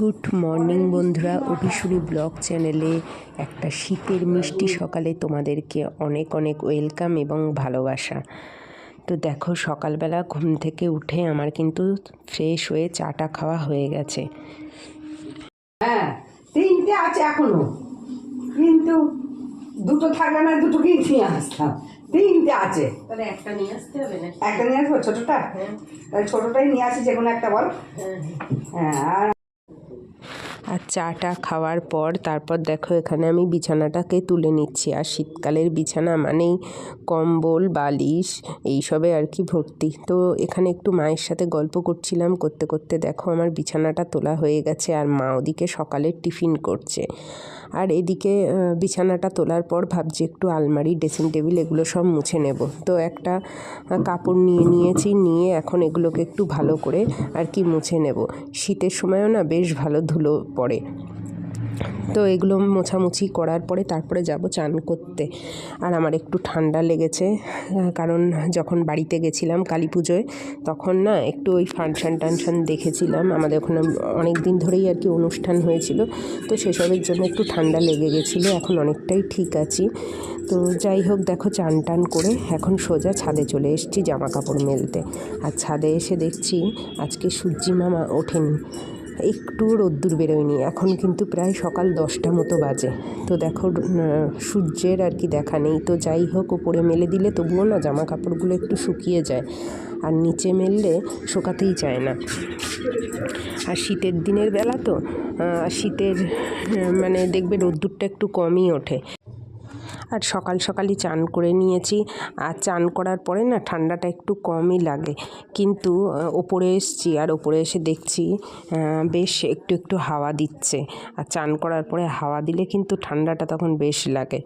Good morning বন্ধুরা অভিশুনি blog চ্যানেলে একটা শীতের মিষ্টি সকালে তোমাদেরকে অনেক অনেক ওয়েলকাম এবং ভালোবাসা। তো দেখো, সকালবেলা ঘুম থেকে উঠে আমার কিন্তু ফ্রেশ হয়ে চাটা খাওয়া হয়ে গেছে। হ্যাঁ আছে এখনও। কিন্তু দুটো থাকলে না দুটো কিনে আসতাম। তিনটে আছে। তাহলে একটা নিয়ে আসতে হবে না একটা নিয়ে আসব ছোটোটা? তাহলে ছোটোটাই নিয়ে আসি যে কোনো একটা বল। হ্যাঁ। আর আর চাটা খাওয়ার পর তারপর দেখো এখানে আমি বিছানাটাকে তুলে নিচ্ছি। আর শীতকালের বিছানা মানেই কম্বল বালিশ এইসবে আর কি ভর্তি। তো এখানে একটু মায়ের সাথে গল্প করছিলাম করতে করতে দেখো আমার বিছানাটা তোলা হয়ে গেছে। আর মা ওদিকে সকালে টিফিন করছে। আর এদিকে বিছানাটা তোলার পর ভাবছি একটু আলমারি ড্রেসিং টেবিল এগুলো সব মুছে নেব। তো একটা কাপড় নিয়ে নিয়েছি, নিয়ে এখন এগুলোকে একটু ভালো করে আর কি মুছে নেব। শীতের সময়ও না বেশ ভালো ধুলো পড়ে। তো এগুলো মোছামুছি করার পরে তারপরে যাব চান করতে। আর আমার একটু ঠান্ডা লেগেছে কারণ যখন বাড়িতে গেছিলাম কালী পুজোয়, তখন না একটু ওই ফাংশান টানশান দেখেছিলাম। আমাদের ওখানে অনেক দিন ধরেই আর কি অনুষ্ঠান হয়েছিল, তো সেসবের জন্য একটু ঠান্ডা লেগে গেছিল, এখন অনেকটাই ঠিক আছি। তো যাই হোক, দেখো চান টান করে এখন সোজা ছাদে চলে এসেছি জামা কাপড় মেলতে। আর ছাদে এসে দেখছি আজকে সূর্যি মামা ওঠেনি। একটু রোদ্দুর বেরোয়নি। এখন কিন্তু প্রায় সকাল দশটা মতো বাজে। তো দেখো সূর্যের আর কি দেখা নেই। তো যাই হোক, ওপরে মেলে দিলে তবুও না জামা কাপড়গুলো একটু শুকিয়ে যায়। আর নিচে মেললে শুকাতেই চায় না। আর শীতের দিনের বেলা তো শীতের মানে দেখবে রোদ্দুরটা একটু কমই ওঠে। আর সকাল সকালই চান করে নিয়েছি। আর চান করার পরে না ঠান্ডাটা একটু কমই লাগে। কিন্তু ওপরে এসছি আর ওপরে এসে দেখছি বেশ একটু একটু হাওয়া দিচ্ছে। আর চান করার পরে হাওয়া দিলে কিন্তু ঠান্ডাটা তখন বেশ লাগে।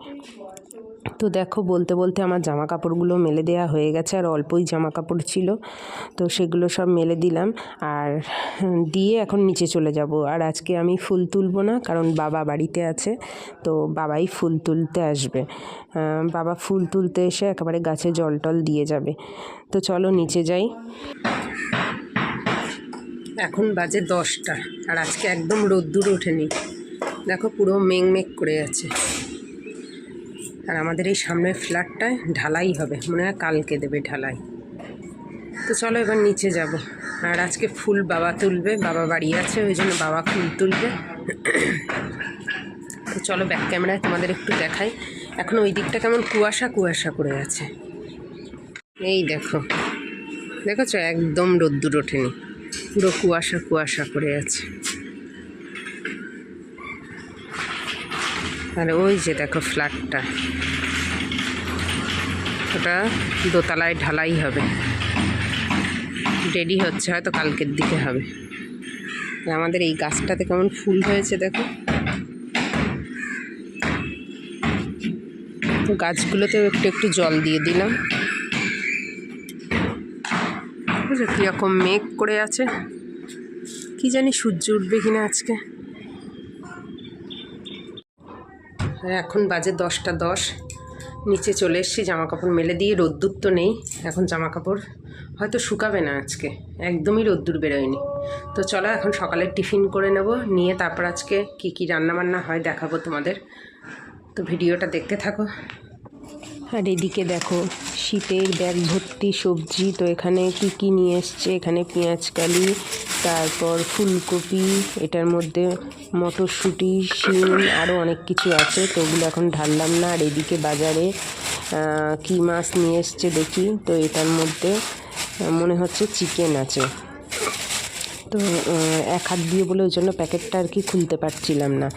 তো দেখো, বলতে বলতে আমার জামা কাপড়গুলো মেলে দেওয়া হয়ে গেছে আর অল্পই জামা কাপড় ছিল। তো সেগুলো সব মেলে দিলাম আর দিয়ে এখন নিচে চলে যাব। আর আজকে আমি ফুল তুলবো না, কারণ বাবা বাড়িতে আছে, তো বাবাই ফুল তুলতে আসবে। বাবা ফুল তুলতে এসে একেবারে গাছে জল টল দিয়ে যাবে। তো চলো নিচে যাই। এখন বাজে দশটা আর আজকে একদম রোদ্দুর ওঠেনি। দেখো পুরো মেঘ মেঘ করে আছে। আর আমাদের এই সামনের ফ্ল্যাটটায় ঢালাই হবে। মনে হয় কালকে দেবে ঢালাই। তো চলো এবার নিচে যাব। আর আজকে ফুল বাবা তুলবে, বাবা বাড়ি আছে, ওই জন্য বাবা ফুল তুলবে। তো চলো ব্যাক ক্যামেরায় তোমাদের একটু দেখাই। এখন ওই দিকটা কেমন কুয়াশা কুয়াশা করে আছে। এই দেখো। দেখেছ? একদম রোদ্দুর ওঠেনি। পুরো কুয়াশা কুয়াশা করে আছে। আর ওই যে দেখো ফ্ল্যাটটা ওটা দোতলায় ঢালাই হবে। রেডি হচ্ছে, হয়তো কালকের দিকে হবে। আমাদের এই গাছটাতে কেমন ফুল হয়েছে দেখো। গাছগুলোতেও একটু একটু জল দিয়ে দিলাম। কীরকম মেঘ করে আছে। কি জানি সূর্য উঠবে কিনা আজকে আর এখন বাজে দশটা দশ। নিচে চলে এসেছি জামা কাপড় মেলে দিয়ে, রোদ্দুর তো নেই। এখন জামা কাপড় হয়তো শুকাবে না আজকে, একদমই রোদ্দুর বেরোয়নি। তো চলো এখন সকালে টিফিন করে নেব, নিয়ে তারপর আজকে কি কি রান্না বান্না হয় দেখাবো তোমাদের। তো ভিডিওটা দেখতে থাকো। আর এদিকে দেখো, শীতের ব্যাগ ভর্তি সবজি, তো এখানে কি কি নিয়ে এসছে? এখানে পেঁয়াজকালি তারপর ফুলকপি, এটার মধ্যে মটরশুঁটি, শিম আরও অনেক কিছু আছে, তো ওগুলো এখন ঢাললাম না। আর এদিকে বাজারে কি মাছ নিয়ে এসছে দেখি, তো এটার মধ্যে মনে হচ্ছে চিকেন আছে। তো এক হাত দিয়ে বলে ওই জন্য প্যাকেটটা আর কি খুলতে পারছিলাম না।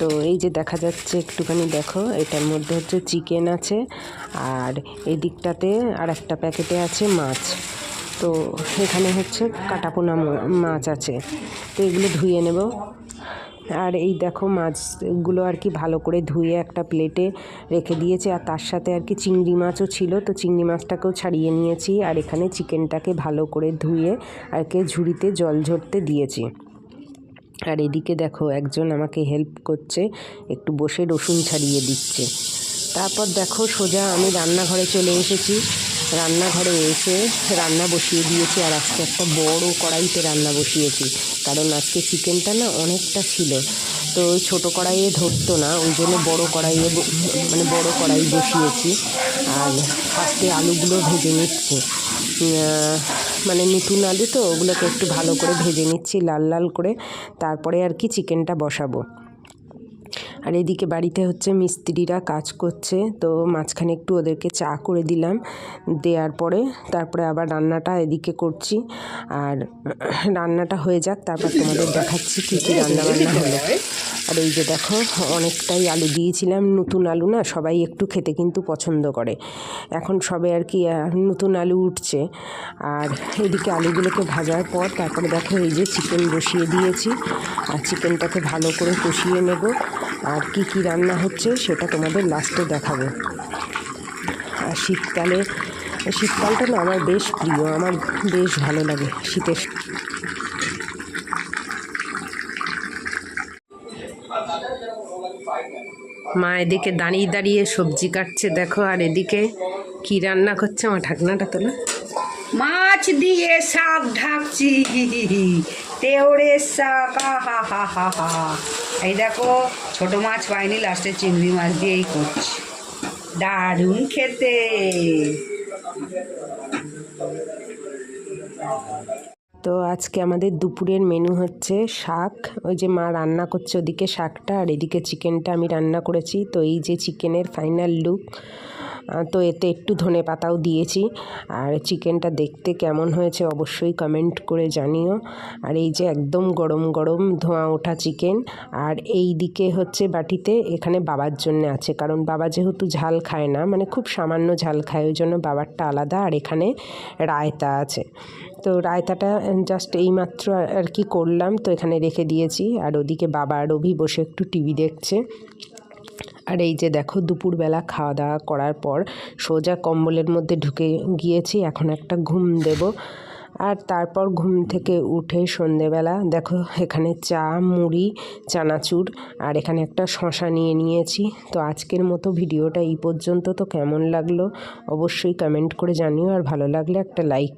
তো এই যে দেখা যাচ্ছে একটুখানি দেখো, এটার মধ্যে হচ্ছে চিকেন আছে, আর এদিকটাতে আর একটা প্যাকেটে আছে মাছ। তো এখানে হচ্ছে কাটাপোনা মাছ আছে। তো এগুলো ধুয়ে নেব। আর এই দেখো মাছগুলো আর কি ভালো করে ধুয়ে একটা প্লেটে রেখে দিয়েছে। আর তার সাথে আর কি চিংড়ি মাছও ছিল। তো চিংড়ি মাছটাকেও ছাড়িয়ে নিয়েছি। আর এখানে চিকেনটাকে ভালো করে ধুয়ে আর কি ঝুড়িতে জল ঝরতে দিয়েছি। আর এদিকে দেখো একজন আমাকে হেল্প করছে। একটু বসে রসুন ছাড়িয়ে দিচ্ছে। তারপর দেখো সোজা আমি রান্নাঘরে চলে এসেছি। রান্নাঘরে এসে রান্না বসিয়ে দিয়েছি আর আজকে একটা বড় কড়াইতে রান্না বসিয়েছি। কারণ আজকে চিকেনটা না অনেকটা ছিল। তো ছোট কড়াইয়ে ধরতো না, ওই জন্য বড় কড়াইয়ে মানে বড় কড়াই বসিয়েছি। আর ফার্স্টে আলুগুলো ভেজে নিচ্ছি। মানে নতুন আলু তো, ওগুলোকে একটু ভালো করে ভেজে নিচ্ছি লাল লাল করে। তারপরে আর কি চিকেনটা বসাবো। আর এদিকে বাড়িতে হচ্ছে মিস্ত্রিরা কাজ করছে, তো মাঝখানে একটু ওদেরকে চা করে দিলাম। দেওয়ার পরে তারপরে আবার রান্নাটা এদিকে করছি। আর রান্নাটা হয়ে যাক, তারপর তোমাদের দেখাচ্ছি কী কী রান্না বান্না হলো। আর এই যে দেখো, অনেকটাই আলু দিয়েছিলাম, নতুন আলু না সবাই একটু খেতে কিন্তু পছন্দ করে। এখন সবে আর কি নতুন আলু উঠছে। আর এদিকে আলুগুলোকে ভাজার পর তারপরে দেখো এই যে চিকেন বসিয়ে দিয়েছি। আর চিকেনটাকে ভালো করে কষিয়ে নেব। আর কি কি রান্না হচ্ছে সেটা তোমাদের লাস্টে দেখাবো। আর শীতকালে, শীতকালটা না আমার বেশ প্রিয়, আমার বেশ ভালো লাগে শীতের। মা এদিকে দাঁড়িয়ে দাঁড়িয়ে সবজি কাটছে, দেখো, আর এদিকে কি রান্না করছে আমার ঢাকনাটা তোলা। মাছ দিয়ে শাক ঢাকছি। হা হা হা হা। এই দেখো, ছোট মাছ পাইনি লাস্টে চিংড়ি মাছ দিয়েই করছি। দারুণ খেতে। তো আজকে আমাদের দুপুরের মেনু হচ্ছে শাক। ওই যে মা রান্না করছে ওদিকে শাকটা, আর এদিকে চিকেনটা আমি রান্না করেছি। তো এই যে চিকেনের ফাইনাল লুক তো এতে একটু ধনে পাতাও দিয়েছি। আর চিকেনটা দেখতে কেমন হয়েছে অবশ্যই কমেন্ট করে জানিও। আর এই যে একদম গরম গরম ধোঁয়া ওঠা চিকেন, আর এই দিকে হচ্ছে বাটিতে এখানে বাবার জন্য আছে। কারণ বাবা যেহেতু ঝাল খায় না মানে খুব সামান্য ঝাল খায়, ওই জন্য বাবারটা আলাদা। আর এখানে রায়তা আছে। তো রায়তাটা জাস্ট এইমাত্র আর কি করলাম, তো এখানে রেখে দিয়েছি। আর ওদিকে বাবা আর অভি বসে একটু টিভি দেখছে। আর এই যে দেখো দুপুরবেলা খাওয়া দাওয়া করার পর সোজা কম্বলের মধ্যে ঢুকে গিয়েছি, এখন একটা ঘুম দেব। আর তারপর ঘুম থেকে উঠে সন্ধেবেলা দেখো এখানে চা, মুড়ি, চানাচুর আর এখানে একটা শশা নিয়ে নিয়েছি। তো আজকের মতো ভিডিওটা এই পর্যন্ত। তো কেমন লাগল? অবশ্যই কমেন্ট করে জানিও। আর ভালো লাগলে একটা লাইক